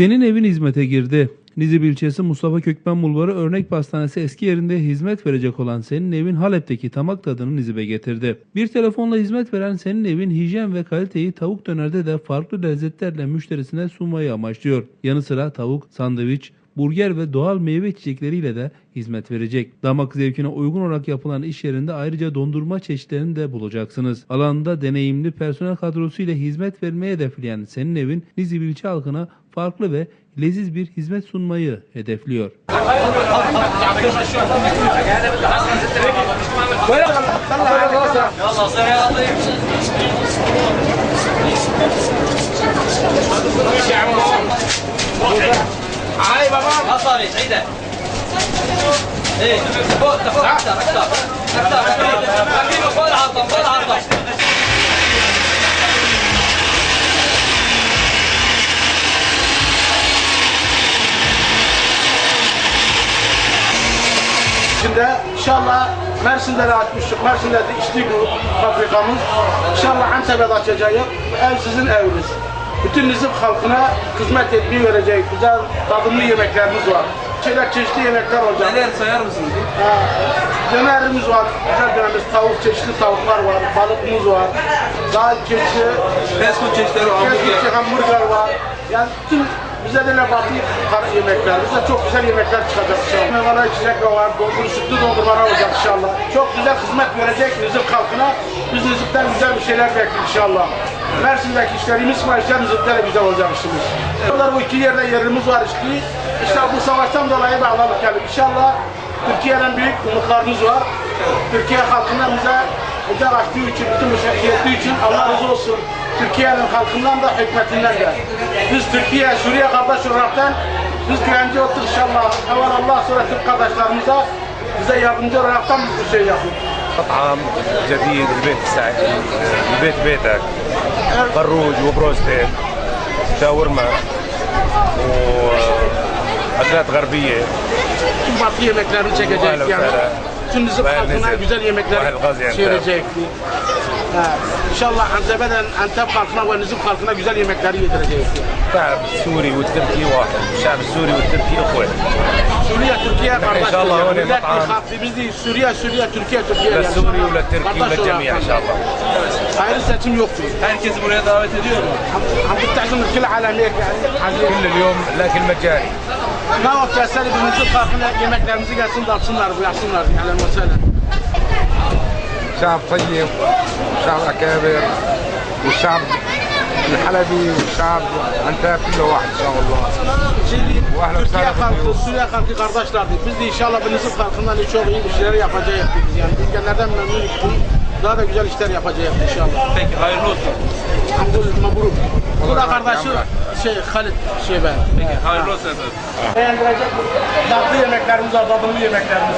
Senin evin hizmete girdi. Nizip ilçesi Mustafa Kökmen Bulvarı Örnek Pastanesi eski yerinde hizmet verecek olan Senin Evin Halep'teki tamak tadını Nizip'e getirdi. Bir telefonla hizmet veren Senin Evin hijyen ve kaliteyi tavuk dönerde de farklı lezzetlerle müşterisine sunmayı amaçlıyor. Yanı sıra tavuk, sandviç, burger ve doğal meyve içecekleriyle de hizmet verecek. Damak zevkine uygun olarak yapılan iş yerinde ayrıca dondurma çeşitlerini de bulacaksınız. Alanda deneyimli personel kadrosu ile hizmet vermeye hedefleyen Senin Evin Nizip ilçe halkına farklı ve leziz bir hizmet sunmayı hedefliyor. هاي بابا مصاري سعيدة إيه فوق فوق أكثر أكثر أكثر أكثر فوق العظم فوق العظم Şimdi inşallah Mersin'de de açmıştık. Mersin'de de içtik bu fabrikamız. İnşallah Antep'e de açacağız. Ev sizin eviniz. Bütün Nizip halkına hizmet etmeyi verecek. Güzel tadımlı yemeklerimiz var. Şeyler çeşitli yemekler olacak. Neler sayar mısınız? Ha, dönerimiz var. Güzel dönerimiz. Tavuk, çeşitli tavuklar var. Balıkımız var. Daha çeşitli Fast çeşitleri Kesinlikle hamburger var. Yani tüm bize de bakı yemekler, bize çok güzel yemekler çıkacak inşallah. Meyveler içecek var, dondur, sütlü dondurmalar olacak inşallah. Çok güzel hizmet verecek Nizip halkına. Biz Nizip'ten güzel bir şeyler bekliyoruz inşallah. Mersin'deki işlerimiz var, işler Nizip'te de güzel olacak işimiz. Bunlar bu iki yerde yerimiz var işte. İşte bu savaştan dolayı bağladık yani. İnşallah Türkiye'den büyük umutlarımız var. Türkiye halkından bize özel açtığı için, bütün müşakkiyeti için Allah razı olsun. Türkiye'nin halkından da hükümetinden de. Biz Türkiye, Suriye kardeş olaraktan biz güvence olduk inşallah. Evvel Allah sonra Türk kardeşlerimize bize yardımcı olaraktan biz bu şey yapıyoruz. مطعم جديد البيت سع... البيت بيتك فروج وبروستين شاورما و وأكلات غربية. بعطيه ماكلار انت كذلك يعني. تنزل خاطرنا جزاليه ماكلار سير جاك إن شاء الله عن بدل أن تبقى القناه ونزل جزال جزاليه ماكلاريه درجة. الشعب السوري والتركي واحد. الشعب السوري والتركي اخوان سوريا تركيا إن شاء الله هون مطعم في سوريا سوريا تركيا تركيا. لا سوري ولا تركي ولا جميع إن شاء الله. Ayrı seçim yoktur. Herkesi buraya davet ediyor mu? عم بتعزم الكل على هيك يعني عزيز كل اليوم الاكل مجاني ما وقت تسالي بالنسبه خاطرنا yemeklerimizi gelsin dağıtsınlar bu yapsınlar yani mesela. شعب طيب وشعب أكابر والشعب الحلبي والشعب أنتاب كله واحد إن شاء الله Şimdi Vahlen Türkiye sağlık halkı, diliyoruz. Suriye halkı kardeşlerdi. Biz de inşallah bu Nizip halkından çok iyi işler yapacağız biz yani. Biz genelden memnunuz. Daha da güzel işler yapacağız inşallah. Peki hayırlı olsun. Hamdolsun mabruk. Bu da kardeşi şey Halit şey ben. Peki hayırlı olsun efendim. Beğendirecek tatlı yemeklerimiz var, tadımlı yemeklerimiz.